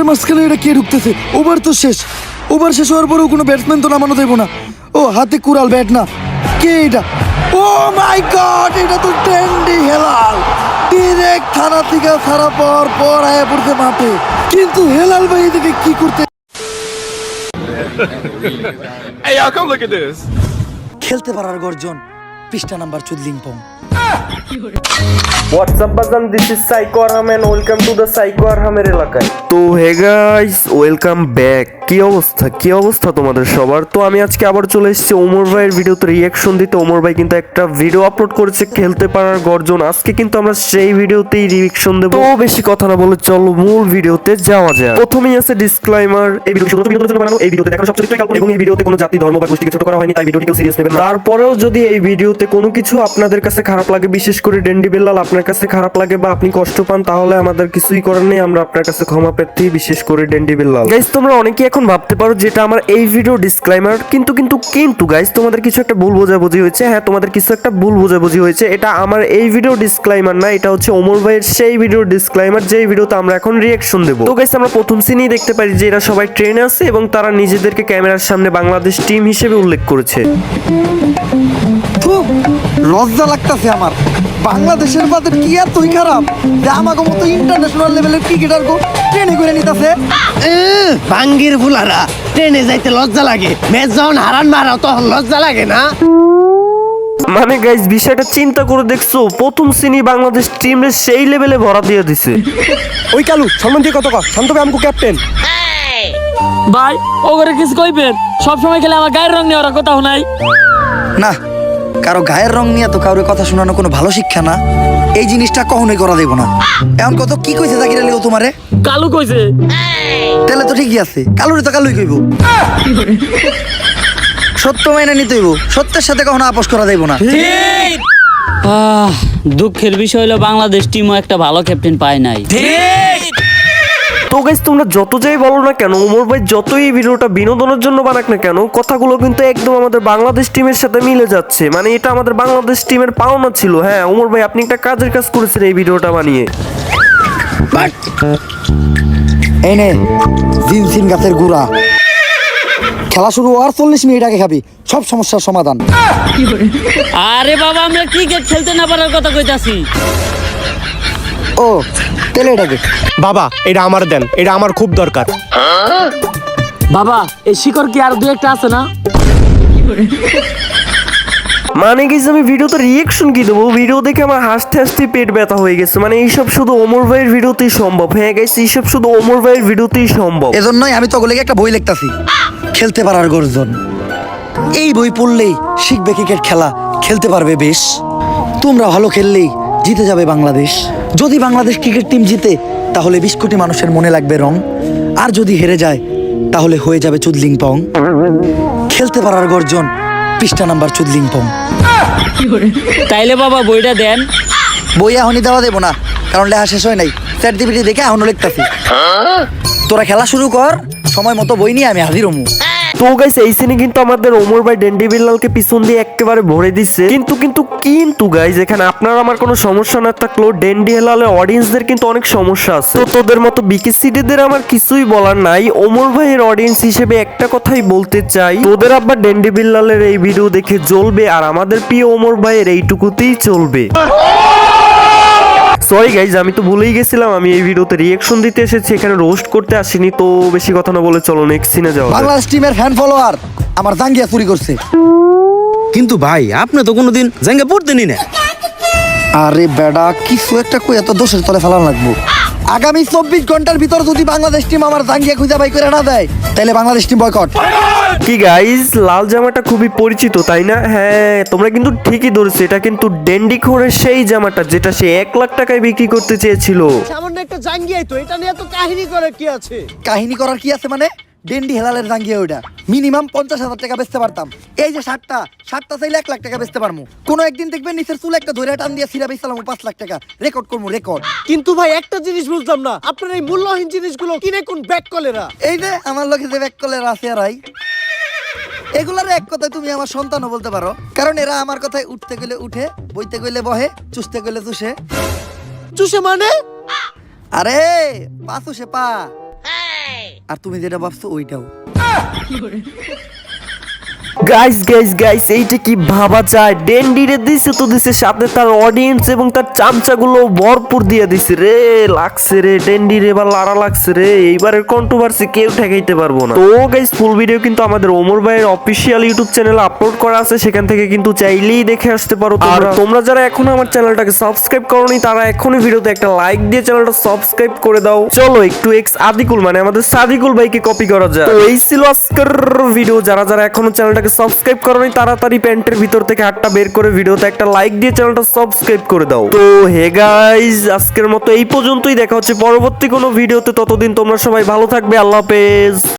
মাঠের মাঝখানে এটা কে ঢুকতেছে? ওভার তো শেষ। ওভার শেষ হওয়ার পরেও কোনো ব্যাটসম্যান তো নামানো দেবো না। ও হাতে কুড়াল ব্যাট না। কে এটা? ও মাই গড এটা তো ট্রেন্ডি হেলাল। ডিরেক্ট থানা থেকে ছাড়া পর পর আয়া পড়তে মাঠে। কিন্তু হেলাল ভাই এদিকে কি করতে. খেলতে পারার গর্জন। পৃষ্ঠা নাম্বার চুদলিং পং হোয়াটসঅ্যাপ বাজান this is psycho Arham and welcome to the psycho আরহামের এলাকায়। তো হে গাইস ওয়েলকাম ব্যাক কি অবস্থা? কি অবস্থা তোমাদের সবার? তো আমি আজকে আবার চলে এসেছি ওমর ভাইয়ের ভিডিওতে রিয়াকশন দিতে। ওমর ভাই কিন্তু একটা ভিডিও আপলোড করেছে খেলতে পারার গর্জন। আজকে কিন্তু আমরা সেই ভিডিওতেই রিয়াকশন দেবো। তো বেশি কথা না বলে চলো মূল ভিডিওতে যাওয়া যায় প্রথমেই আছে ডিসক্লাইমার এই ভিডিও শুধু বিনোদনের জন্য বানানো এই ভিডিওতে দেখানো সব চরিত্রই কাল্পনিক এবং এই ভিডিওতে কোনো জাতি ধর্ম বা গোষ্ঠীকে ছোট করা হয়নি তাই ভিডিওটি কেউ সিরিয়াস নেবেন তারপরেও যদি এই ভিডিওতে কোনো কিছু আপনাদের কাছে খারাপ লাগে বিশেষ করে ডেন্ডি বেল্লাল আপনার কাছে খারাপ লাগে বা আপনি কষ্ট পান, তাহলে আমাদের কিছুই করার নেই, আমরা আপনার কাছে ক্ষমা প্রার্থী, বিশেষ করে ডেন্ডি বেল্লাল। গাইস তোমরা অনেকেই এখন ভাবতে পারো যেটা আমার এই ভিডিও ডিসক্লাইমার কিন্তু কিন্তু কিন্তু গাইস তোমাদের কিছু একটা ভুল বোঝাবুঝি হয়েছে। হ্যাঁ তোমাদের কিছু একটা ভুল বোঝাবুঝি হয়েছে। এটা আমার এই ভিডিও ডিসক্লাইমার না, এটা হচ্ছে ওমর ভাইয়ের সেই ভিডিও ডিসক্লাইমার যেই ভিডিওতে আমরা এখন রিয়াকশন দেবো। তো গাইস আমরা প্রথম সিনেই দেখতে পারি যে এরা সবাই ট্রেনে আছে এবং তারা নিজেদেরকে ক্যামেরার সামনে বাংলাদেশ টিম হিসেবে উল্লেখ করেছে। খুব লজ্জা লাগতাছে আমার। বাংলাদেশের বাদে কি এতই খারাপ? যে আমাকে মতো ইন্টারন্যাশনাল লেভেলের ক্রিকেটার গো ট্রেনে করে নিতেছে। ভাঙ্গির ফুলারা ট্রেনে যাইতে লজ্জা লাগে। ম্যাচ যখন হারান মারাও তখন লজ্জা লাগে না? মানে গাইস বিষয়টা চিন্তা করে দেখছ প্রথম শ্রেণি বাংলাদেশ টিমে সেই লেভেলে ভরা দিয়ে দিছে। ওই কালু সম্মান দিয়ে কত কর শান্ত আমকু ক্যাপ্টেন ভাই ও করে কিছু কইবেন? সব সময় খেলে আমার গায়ের রং নিয়ে ওরা কোথাও নাই না কারও গায়ের রং নিয়ে তো কারোর কথা শোনানো কোনো ভালো শিক্ষা না। এই জিনিসটা কখনোই করা দেব না। এখন কত কি কইছে জাকির আলী ও তোমারে? কালু কইছে। তাহলে তো ঠিকই আছে। কালুরি তো কালুই কইব। সত্য মাইনে নিতে হইব। সত্যের সাথে কখনো আপোষ করা দেব না। আহ, দুঃখের বিষয় হলো বাংলাদেশ টিমও একটা ভালো ক্যাপ্টেন পায় নাই। তো গাইস তোমরা যত যাই বলো না কেন ওমর ভাই যতই এই ভিডিওটা বিনোদনের জন্য বানাক না কেন কথাগুলো কিন্তু একদম আমাদের বাংলাদেশ টিমের সাথে মিলে যাচ্ছে। মানে এটা আমাদের বাংলাদেশ টিমের পাওনা ছিল। হ্যাঁ ওমর ভাই আপনি একটা কাজের কাজ করেছেন এই ভিডিওটা বানিয়ে। এই নে জিনসিন গাছের গুড়া। খেলা শুরু হওয়ার চল্লিশ মিনিট আগে খাবি সব সমস্যার সমাধান। আরে বাবা আমরা ক্রিকেট খেলতে না পারার কথা কইতাছি। ও এটাকে বাবা এটা আমার দেন এটা আমার খুব দরকার। বাবা এই শিকড় কি আর দু একটা আছে না? মানে গেছে আমি ভিডিওতে রিয়েকশন কি দেবো? ভিডিও দেখে আমার হাসতে হাসতে পেট ব্যথা হয়ে গেছে। মানে এইসব শুধু ওমর ভাইয়ের ভিডিওতেই সম্ভব। হ্যাঁ গেছে এইসব শুধু ওমর ভাইয়ের ভিডিওতেই সম্ভব। এজন্যই আমি তগলেকে একটা বই লিখতাছি। খেলতে পারার গর্জন। এই বই পড়লেই শিখবে ক্রিকেট খেলা। খেলতে পারবে বেশ। তোমরা ভালো খেললেই জিতে যাবে বাংলাদেশ। যদি বাংলাদেশ ক্রিকেট টিম জিতে তাহলে বিশ কোটি মানুষের মনে লাগবে রং। আর যদি হেরে যায় তাহলে হয়ে যাবে চুদলিং পং। খেলতে পারার গর্জন পৃষ্ঠা নাম্বার চুদলিং পং। তাইলে বাবা বইটা দেন। বই এখনই দেওয়া দেবো না কারণ লেখা শেষ হয় নাই। চ্যাট জিপিটি দেখে এখনও লিখতাছি। তোরা খেলা শুরু কর সময় মতো বই নিয়ে আমি হাজির হমু। তো গাইস এই সিনে কিন্তু আমাদের ওমর ভাই ডেন্ডি বিল্লালকে পিছন দিয়ে একেবারে ভরে দিচ্ছে কিন্তু কিন্তু কিন্তু গাইস এখানে আপনার আমার কোনো সমস্যা না থাকলেও ডেন্ডি হেলালের অডিয়েন্সদের কিন্তু অনেক সমস্যা আছে। তো তোদের মতো বিকেসিডিদের আমার কিছুই বলার নাই। ওমর ভাইয়ের অডিয়েন্স হিসেবে একটা কথাই বলতে চাই। তোদের আব্বা ডেন্ডি বিল্লালের এই ভিডিও দেখে জ্বলবে, আর আমাদের প্রিয় ওমর ভাইয়ের এইটুকুতেই চলবে। সরি গাইজ আমি তো ভুলেই গেছিলাম, আমি এই ভিডিওতে রিয়েকশন দিতে এসেছি, এখানে রোস্ট করতে আসিনি, তো বেশি কথা না বলে চলো নেক্সট সিনে যাক। বাংলাদেশ টিমের ফ্যান ফলোয়ার আমার জাঙ্গিয়া চুরি করছে। কিন্তু ভাই আপনি তো কোনোদিন জাঙ্গে পড়তেনি না আরে বেডা কিছু একটা কই এত দোষের তলে ফেলান লাগবো। আগামী চব্বিশ ঘণ্টার ভিতর যদি বাংলাদেশ টিম আমার জাঙ্গিয়া খুঁজে বাই করে না দেয় তাহলে বাংলাদেশ টিম বয়কট কি গাইজ লাল জামাটা খুবই পরিচিত তাই না? হ্যাঁ তোমরা কিন্তু ঠিকই ধরেছো এটা কিন্তু ডেন্ডি খোরের সেই জামাটা যেটা সে এক লাখ টাকায় বিক্রি করতে চেয়েছিল। সামান্য একটা জাঙ্গিয়াই তো এটা নিয়ে তো কাহিনী করে কি আছে? কাহিনী করার কি আছে মানে? ডেন্ডি হেলালের জাঙ্গিয়া ওইটা মিনিমাম পঞ্চাশ হাজার টাকা বেচতে পারতাম। এই যে শার্টটা শার্টটা চাইলে এক লাখ টাকা বেচতে পারব কোনো একদিন দেখবেন নিচের চুল একটা ধরে টান দিয়ে সিরা বেচালাম পাঁচ লাখ টাকা। রেকর্ড করব রেকর্ড কিন্তু ভাই একটা জিনিস বুঝলাম না। আপনার এই মূল্যহীন জিনিসগুলো কিনে কোন ব্যাক কলেরা? এই যে আমার লোকে যে ব্যাক কলের আছে আর এগুলার এক কথায় তুমি আমার সন্তানও বলতে পারো। কারণ এরা আমার কথায় উঠতে গেলে উঠে বইতে গেলে বহে চুষতে গেলে চুষে। চুষে মানে? আরে পা চুষে পা। আর তুমি যেটা ভাবছ ওইটাও। গাইস গাইস গাইস এইটা কি ভাবা যায়? ডেন্ডিরে দিছে তো দিছে সাথে তার অডিয়েন্স এবং তার চামচাগুলো ভরপুর দিয়ে দিছে। রে লাগছে রে ডেন্ডিরে এবার লাড়া লাগছে রে। এইবারের কন্ট্রোভার্সি কেউ ঠেকাইতে পারব না। তো গাইস ফুল ভিডিও কিন্তু আমাদের ওমর ভাইয়ের অফিসিয়াল ইউটিউব চ্যানেলে আপলোড করা আছে। সেখান থেকে কিন্তু চাইলেই দেখে আসতে পারো আর তোমরা যারা এখনও আমার চ্যানেলটাকে সাবস্ক্রাইব করোনি তারা এখনই ভিডিওতে একটা লাইক দিয়ে চ্যানেলটা সাবস্ক্রাইব করে দাও। চলো একটু এক্স আদিকুল মানে আমাদের সাদিকুল ভাইকে কপি করা যায় তো এই ছিল আজকের ভিডিও যারা যারা এখনও চ্যানেলটাকে সাবস্ক্রাইব করোনি তাড়াতাড়ি প্যান্টের ভিতর থেকে হাতটা বের করে ভিডিওতে একটা লাইক দিয়ে চ্যানেলটা সাবস্ক্রাইব করে দাও। তো হে গাইস আজকের মতো এই পর্যন্তই, দেখা হচ্ছে পরবর্তী কোনো ভিডিওতে, ততদিন তোমরা সবাই ভালো থাকবে, আল্লাহ হাফেজ।